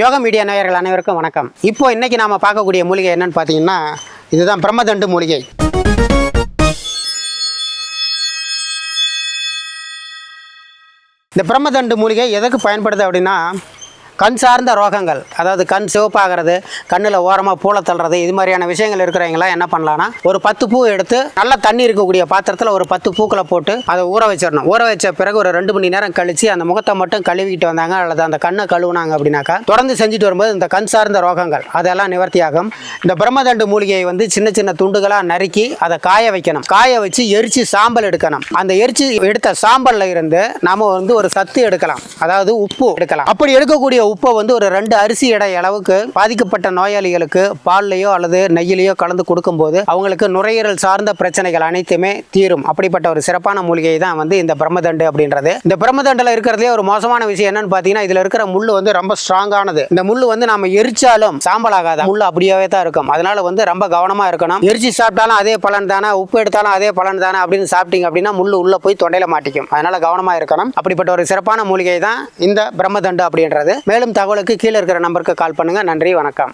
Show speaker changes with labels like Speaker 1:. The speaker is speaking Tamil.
Speaker 1: யோக மீடியா நேயர்கள் அனைவருக்கும் வணக்கம். இப்போ இன்னைக்கு நாம பார்க்கக்கூடிய மூலிகை என்னன்னு பார்த்தீங்கன்னா இதுதான் பிரம்மதண்டு மூலிகை. இந்த பிரம்மதண்டு மூலிகை எதுக்கு பயன்படுது அப்படின்னா கண் சார்ந்த ரோகங்கள் அதாவது கண் சிவப்பாகிறது கண்ணில் ஓரமாக பூளை தள்ளுறது இது மாதிரியான விஷயங்கள் இருக்கிறவங்களாம் என்ன பண்ணலாம்னா ஒரு பத்து பூ எடுத்து நல்ல தண்ணி இருக்கக்கூடிய பாத்திரத்தில் ஒரு பத்து பூக்களை போட்டு அதை ஊற வச்சிடணும். ஊற வச்ச பிறகு ஒரு ரெண்டு மணி நேரம் கழித்து அந்த முகத்தை மட்டும் கழுவிக்கிட்டு வந்தாங்க அல்லது அந்த கண்ணை கழுவுனாங்க அப்படின்னாக்கா தொடர்ந்து செஞ்சுட்டு வரும்போது இந்த கண் சார்ந்த ரோகங்கள் அதெல்லாம் நிவர்த்தியாகும். இந்த பிரம்மதண்டு மூலிகையை வந்து சின்ன சின்ன துண்டுகளாக நறுக்கி அதை காய வைக்கணும். காய வச்சு எரிச்சு சாம்பல் எடுக்கணும். அந்த எரிச்சு எடுத்த சாம்பலில் இருந்து நாம் வந்து ஒரு சத்து எடுக்கலாம். அதாவது உப்பு எடுக்கலாம். அப்படி எடுக்கக்கூடிய உப்பை வந்து ஒரு ரெண்டு அரிசி எடை அளவுக்கு பாதிக்கப்பட்ட நோயாளிகளுக்கு பால்லையோ அல்லது நெய்யிலையோ கலந்து கொடுக்கும்போது அவங்களுக்கு நுரையீரல் சார்ந்த பிரச்சனைகள் அனைத்துமே தீரும். அப்படிப்பட்ட ஒரு சிறப்பான மூலிகை தான் வந்து இந்த பிரம்மதண்டு அப்படின்றது. இந்த பிரம்மதண்டில் இருக்கிறதுலே ஒரு மோசமான விஷயம் என்னன்னு பார்த்தீங்கன்னா இதில் இருக்கிற முள் வந்து ரொம்ப ஸ்ட்ராங்கானது இந்த முள் வந்து நம்ம எரிச்சாலும் சாம்பல் ஆகாத. முள் அப்படியே தான் இருக்கும். அதனால வந்து ரொம்ப கவனமாக இருக்கணும். எரிச்சு சாப்பிட்டாலும் அதே பலன் தானே? உப்பு எடுத்தாலும் அதே பலன் தானே? அப்படின்னு சாப்பிட்டீங்க அப்படின்னா முள் உள்ள போய் தொண்டையில மாட்டிக்கும். அதனால கவனமாக இருக்கணும். அப்படிப்பட்ட ஒரு சிறப்பான மூலிகை தான் இந்த பிரம்மதண்டு அப்படின்றது. மேலும் தகவலுக்கு கீழே இருக்கிற நம்பருக்கு கால் பண்ணுங்கள் நன்றி வணக்கம்.